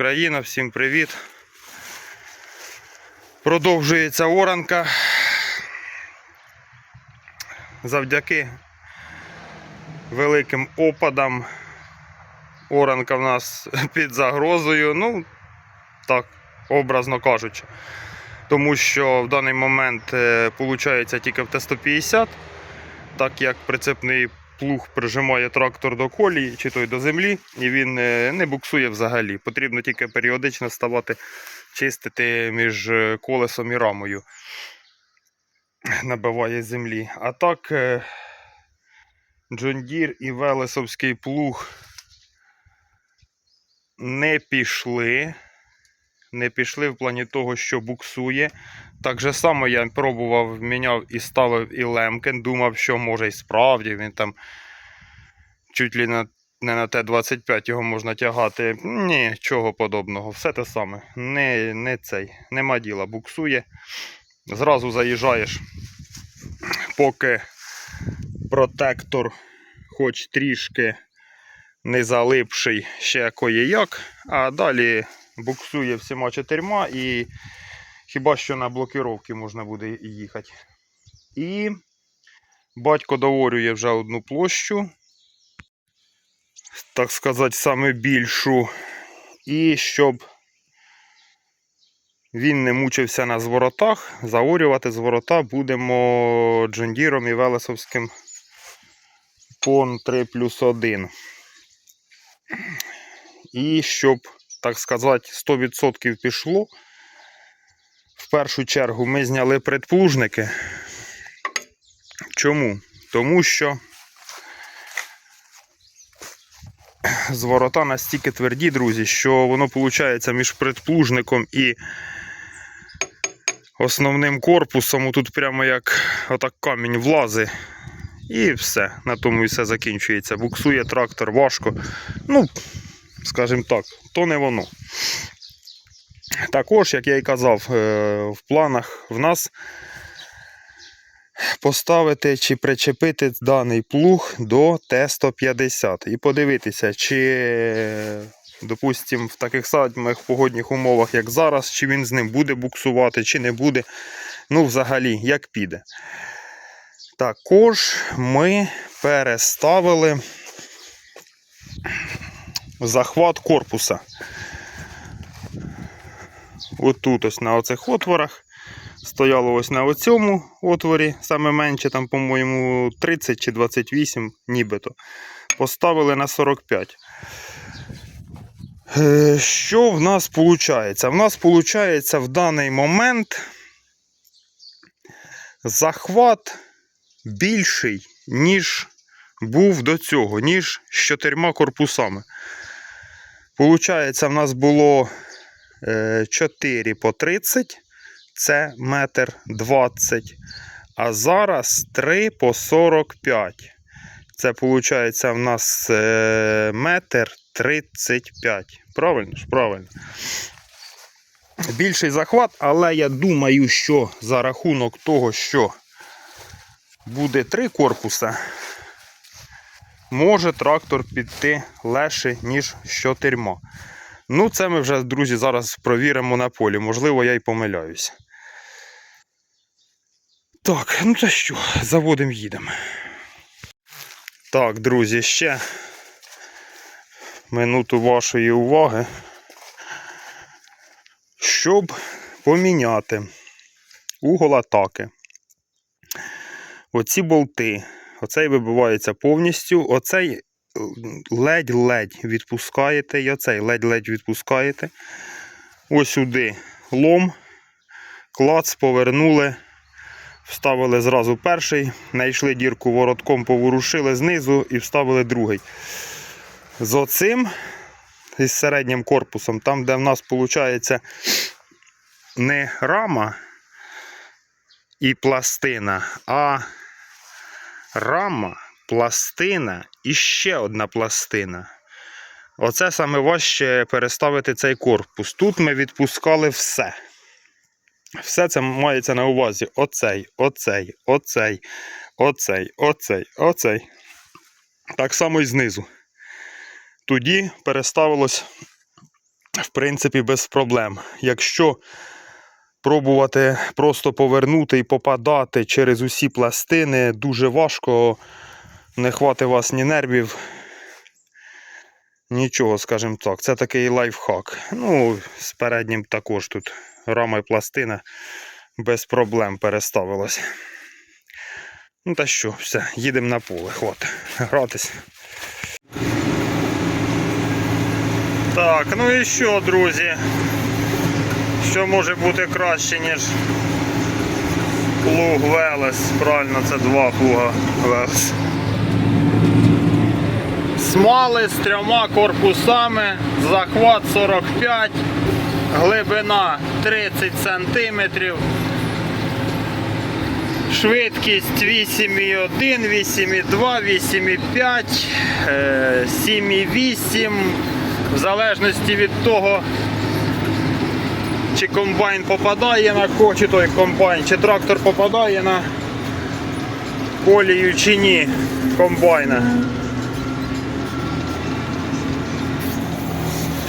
Україна, всім привіт. Продовжується оранка. Завдяки великим опадам оранка в нас під загрозою. Ну, так, образно кажучи. Тому що в даний момент виходить тільки в Т-150, так як прицепний плуг прижимає трактор до колії чи той до землі, і він е, не буксує взагалі. Потрібно тільки періодично ставати чистити між е, колесом і рамою. Набиває землі. А так, е, John і Велесовський плуг не пішли. Не пішли в плані того, що буксує. Так же само я пробував, міняв і ставив і Лемкен. Думав, що може і справді він там чуть ли на, не на Т-25 його можна тягати. Ні, чого подобного. Все те саме. Не, не цей. Нема діла. Буксує. Зразу заїжджаєш, поки протектор хоч трішки не залипший ще кое-як, а далі буксує всіма чотирма і хіба що на блокіровки можна буде їхати. І батько доорює вже одну площу, так сказати, саме більшу. І щоб він не мучився на зворотах, заорювати зворота будемо джондіром і велесовським пон 3 плюс 1. І щоб так сказати, 100% пішло. В першу чергу ми зняли предплужники. Чому? Тому що зворота настільки тверді, друзі, що воно виходить між предплужником і основним корпусом. Тут прямо як отак камінь влази. І все. На тому і все закінчується. Буксує трактор важко. Ну, скажімо так, то не воно. Також, як я і казав, е, в планах в нас поставити чи причепити даний плуг до Т-150 і подивитися, чи, допустимо, в таких самих погодних умовах, як зараз, чи він з ним буде буксувати, чи не буде. Ну, взагалі, як піде. Також ми переставили захват корпуса. Отут ось на оцих отворах. Стояло ось на оцьому отворі, саме менше, там, по-моєму, 30 чи 28 нібито. Поставили на 45. Е, Що в нас виходить? В нас виходить в даний момент захват більший, ніж був до цього, ніж з чотирма корпусами. Получається, в нас було 4 по 30, це метр 20, а зараз 3 по 45. Це виходить в нас е, метр 35. Правильно ж? Правильно. Більший захват, але я думаю, що за рахунок того, що буде три корпуса, може трактор піти легше, ніж з чотирма. Ну, це ми вже, друзі, зараз провіримо на полі. Можливо, я й помиляюся. Так, ну то що, заводимо, їдемо. Так, друзі, ще минуту вашої уваги. Щоб поміняти угол атаки. Оці болти. Оцей вибивається повністю. Оцей ледь-ледь відпускаєте, і оцей ледь-ледь відпускаєте. Ось сюди лом, клац, повернули, вставили зразу перший, знайшли дірку воротком, поворушили знизу і вставили другий. З оцим, із середнім корпусом, там, де в нас виходить не рама і пластина, а рама пластина і ще одна пластина. Оце саме важче переставити цей корпус. Тут ми відпускали все. Все це мається на увазі. Оцей, оцей, оцей, оцей, оцей, оцей. Так само і знизу. Тоді переставилось в принципі, без проблем. Якщо пробувати просто повернути і попадати через усі пластини, дуже важко, не хватить вас ні нервів. Нічого, скажімо так, це такий лайфхак. Ну, з переднім також тут рама і пластина без проблем переставилась. Ну та що, все, їдемо на поле, хватить гратись. Так, ну і що, друзі? Що може бути краще, ніж плуг Велес? Правильно, це два плуга Велес. Смали з трьома корпусами, захват 45, глибина 30 сантиметрів. Швидкість 8,1, 8,2, 8,5, е, 7,8. В залежності від того, чи комбайн попадає на ко, чи той комбайн, чи трактор попадає на колію чи ні комбайна.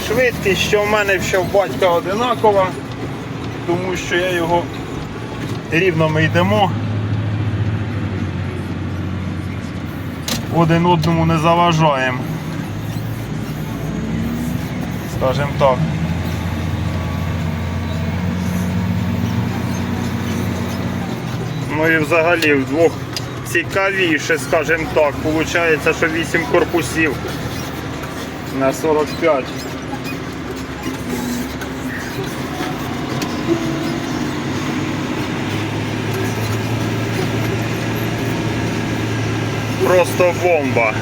Швидкість, що в мене, що в батька одинакова, тому що я його рівно ми йдемо. Один одному не заважаємо. Скажем так. Ну і взагалі вдвох цікавіше, скажімо так. Получається, що 8 корпусів на 45. Просто бомба.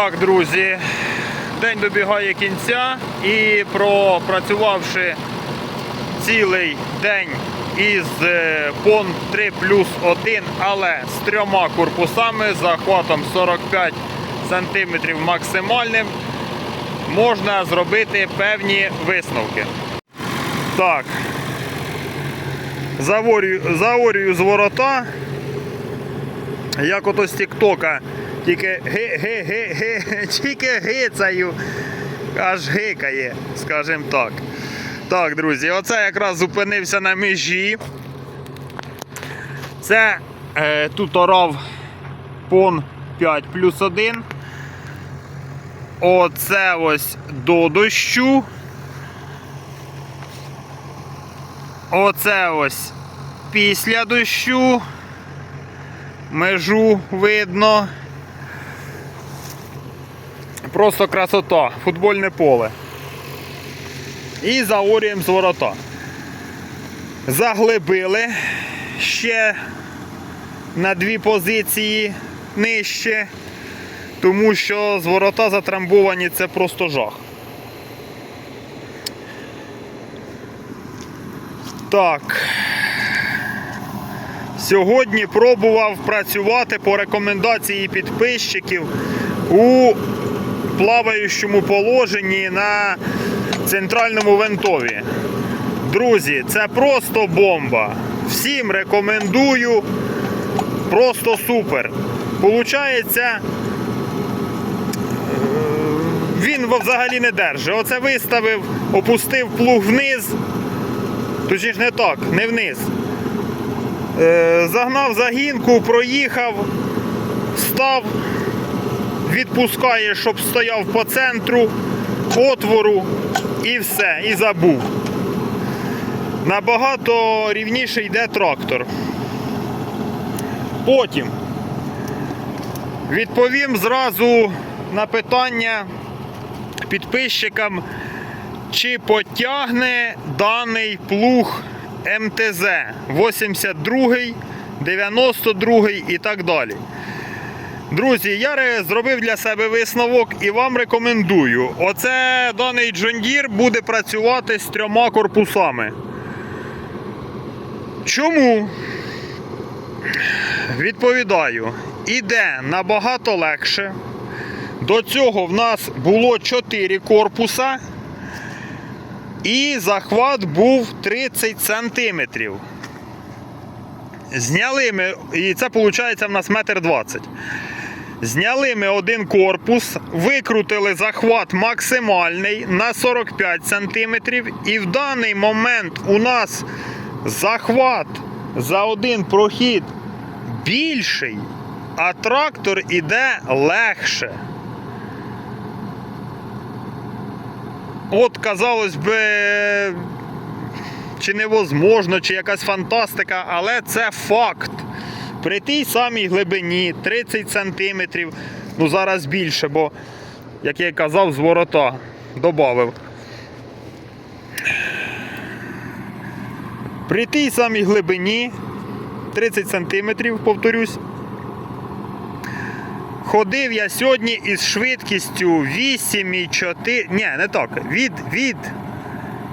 Так, друзі, день добігає кінця і пропрацювавши цілий день із е, пон 3 плюс 1, але з трьома корпусами, захватом 45 см максимальним, можна зробити певні висновки. Так. Заорюю з ворота. Як ото з Тіктока. Тільки ге-ге-ге-ге, тільки гицаю. Аж гикає, скажімо так. Так, друзі, оце якраз зупинився на межі. Це е, тут орав пон 5 плюс 1. Оце ось до дощу. Оце ось після дощу. Межу видно. Просто красота, футбольне поле. І заорюємо з ворота. Заглибили ще на дві позиції нижче, тому що з ворота затрамбовані це просто жах. Так. Сьогодні пробував працювати по рекомендації підписчиків у плаваючому положенні на центральному вентові. Друзі, це просто бомба. Всім рекомендую. Просто супер. Получається, е, він взагалі не держить. Оце виставив, опустив плуг вниз. Точніше не так, не вниз. Е, Загнав загінку, проїхав, став, відпускає, щоб стояв по центру, отвору і все, і забув. Набагато рівніше йде трактор. Потім відповім зразу на питання підписчикам, чи потягне даний плуг МТЗ 82, 92 і так далі. Друзі, я зробив для себе висновок і вам рекомендую. Оце даний Deere буде працювати з трьома корпусами. Чому? Відповідаю, іде набагато легше. До цього в нас було 4 корпуса. І захват був 30 сантиметрів. Зняли ми, і це виходить в нас метр двадцять. Зняли ми один корпус, викрутили захват максимальний на 45 сантиметрів. І в даний момент у нас захват за один прохід більший, а трактор іде легше. От, казалось би, чи невозможно, чи якась фантастика, але це факт. При тій самій глибині 30 сантиметрів, ну зараз більше, бо, як я і казав, з ворота додав. При тій самій глибині 30 сантиметрів, повторюсь. Ходив я сьогодні із швидкістю 8,4. Ні, не так. Від, від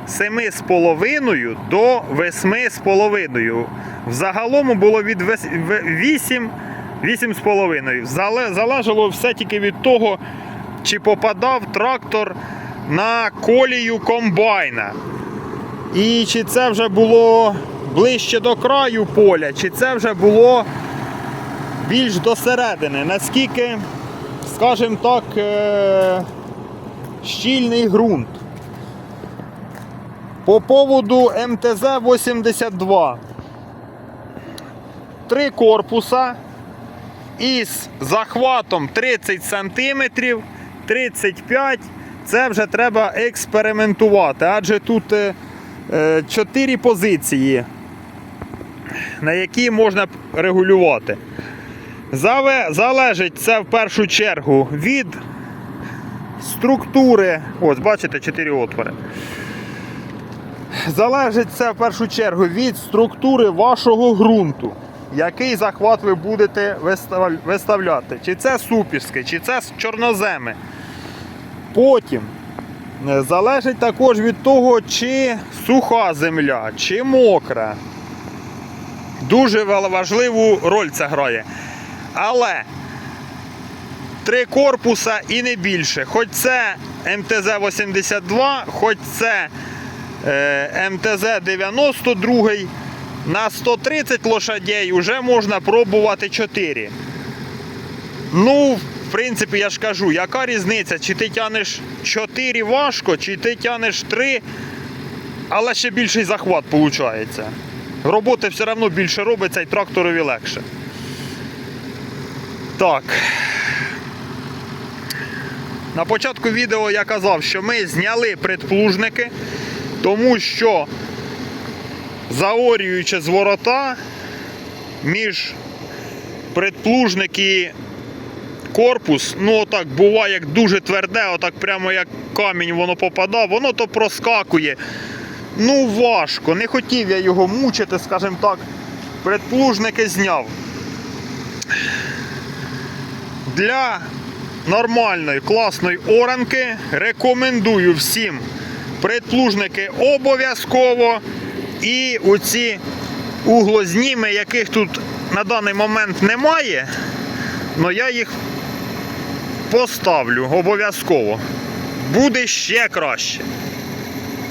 7,5 до 8,5. Взагалом було від 8, 8,5. Залежало все тільки від того, чи попадав трактор на колію комбайна. І чи це вже було ближче до краю поля, чи це вже було більш до середини. Наскільки, скажімо так, е- щільний ґрунт. По поводу МТЗ-82. Три корпуса із захватом 30 см, 35 це вже треба експериментувати, адже тут е, е, 4 позиції, на які можна регулювати. Зале- Залежить це в першу чергу від структури. Ось, бачите, 4 отвори. Залежить це в першу чергу від структури вашого ґрунту. Який захват ви будете виставляти? Чи це супіски, чи це чорноземи. Потім е, залежить також від того, чи суха земля, чи мокра. Дуже важливу роль це грає. Але три корпуса і не більше. Хоч це МТЗ-82, хоч це МТЗ-92, на 130 лошадей вже можна пробувати 4. Ну, в принципі, я ж кажу, яка різниця, чи ти тянеш 4 важко, чи ти тянеш 3, але ще більший захват виходить. Роботи все одно більше робиться і тракторові легше. Так. На початку відео я казав, що ми зняли предплужники, тому що заорюючи з ворота між предплужник і корпус, ну отак буває як дуже тверде, отак прямо як камінь воно попадає, воно то проскакує. Ну важко, не хотів я його мучити, скажімо так. Предплужники зняв. Для нормальної, класної оранки рекомендую всім предплужники обов'язково. І оці углозніми, яких тут на даний момент немає, але я їх поставлю обов'язково. Буде ще краще.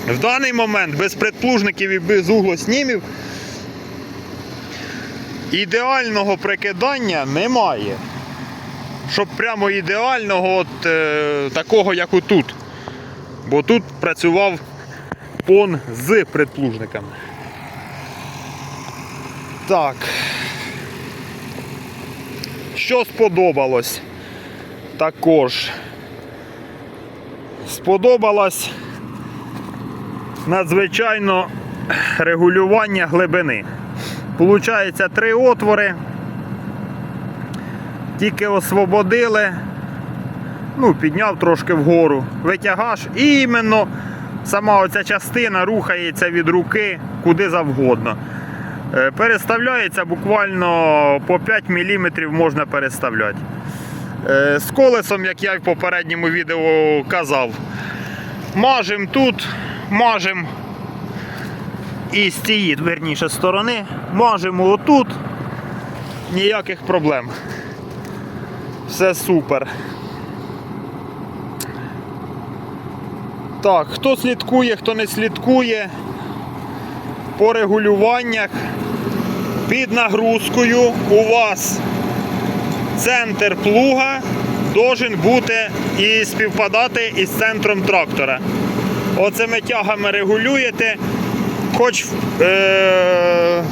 В даний момент без предплужників і без углоснімів ідеального прикидання немає. Щоб прямо ідеального, от, е, такого, як отут. Бо тут працював пон з предплужниками. Так. Що сподобалось також? Сподобалось надзвичайно регулювання глибини. Получається три отвори. Тільки освободили, ну, підняв трошки вгору, витягаш, і іменно сама оця частина рухається від руки куди завгодно. Е, Переставляється буквально по 5 мм можна переставляти. Е, З колесом, як я в попередньому відео казав, мажем тут, мажем і з цієї верніше сторони, мажемо отут, ніяких проблем. Все супер. Так, хто слідкує, хто не слідкує по регулюваннях під нагрузкою у вас центр плуга должен бути і співпадати із центром трактора. Оцими тягами регулюєте, хоч, е,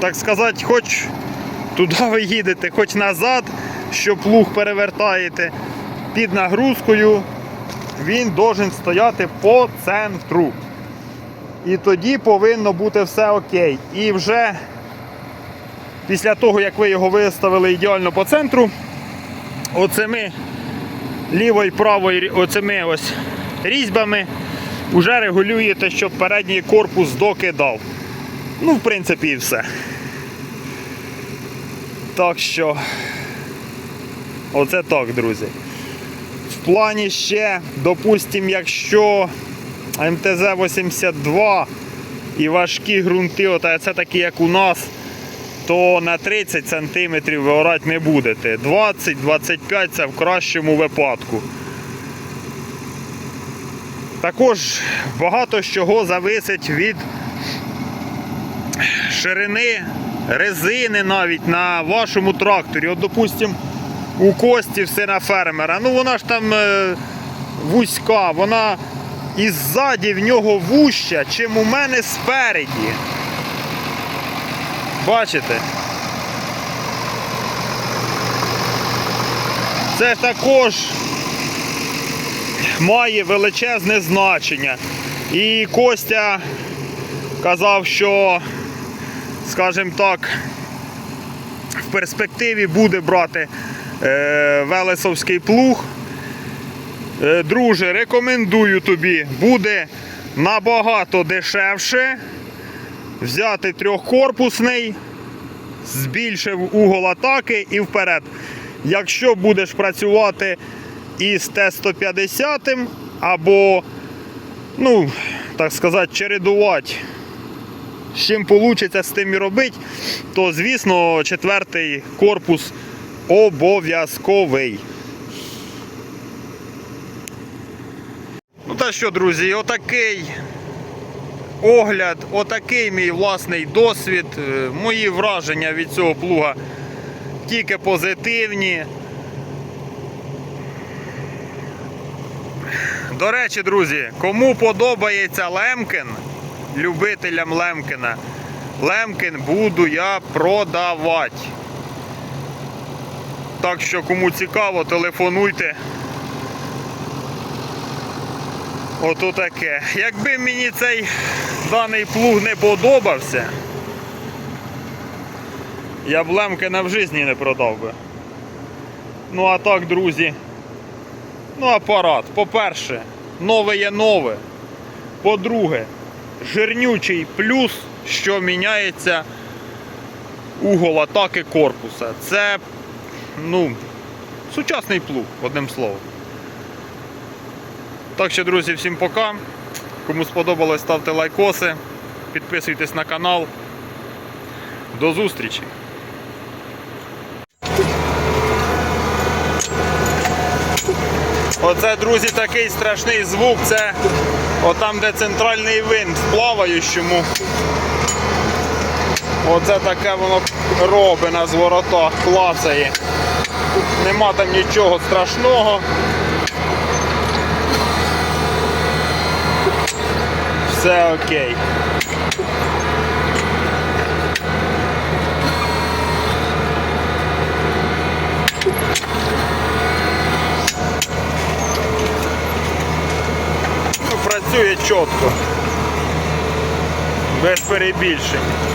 так сказати, хоч туди ви їдете, хоч назад, що плуг перевертаєте під нагрузкою, він должен стояти по центру. І тоді повинно бути все окей. І вже після того, як ви його виставили ідеально по центру, оцими лівою і правою оцими ось різьбами вже регулюєте, щоб передній корпус докидав. Ну, в принципі, і все. Так що, оце так, друзі. В плані ще, допустимо, якщо МТЗ-82 і важкі ґрунти, от, це такі, як у нас, то на 30 см ви орати не будете. 20-25 це в кращому випадку. Також багато чого зависить від ширини резини навіть на вашому тракторі. От, допустимо, у Кості все на фермера. Ну вона ж там е, вузька, вона і ззаді в нього вуща, чим у мене спереді. Бачите? Це також має величезне значення. І Костя казав, що, скажімо так, в перспективі буде брати Велесовський плуг. Е, друже, рекомендую тобі, буде набагато дешевше взяти трьохкорпусний, збільшив угол атаки і вперед. Якщо будеш працювати із Т-150 або, ну, так сказати, чередувати. З чим вийде з тим і робити, то звісно четвертий корпус обов'язковий. Ну та що, друзі, отакий огляд, отакий мій власний досвід. Е, Мої враження від цього плуга тільки позитивні. До речі, друзі, кому подобається Лемкін, любителям Лемкіна, Лемкін буду я продавати. Так що, кому цікаво, телефонуйте. Ото таке. Якби мені цей даний плуг не подобався, я б Лемкина в житті не продав би. Ну а так, друзі. Ну, апарат. По-перше, нове є нове. По-друге, жирнючий плюс, що міняється угол атаки корпуса. Це, ну, сучасний плуг, одним словом. Так що, друзі, всім пока. Кому сподобалось, ставте лайкоси, підписуйтесь на канал. До зустрічі! Оце, друзі, такий страшний звук. Це отам, де центральний винт в плаваючому. Оце таке воно робить на зворотах, клацає. Нема там нічого страшного. Все окей. Ну, працює чітко. Без перебільшень.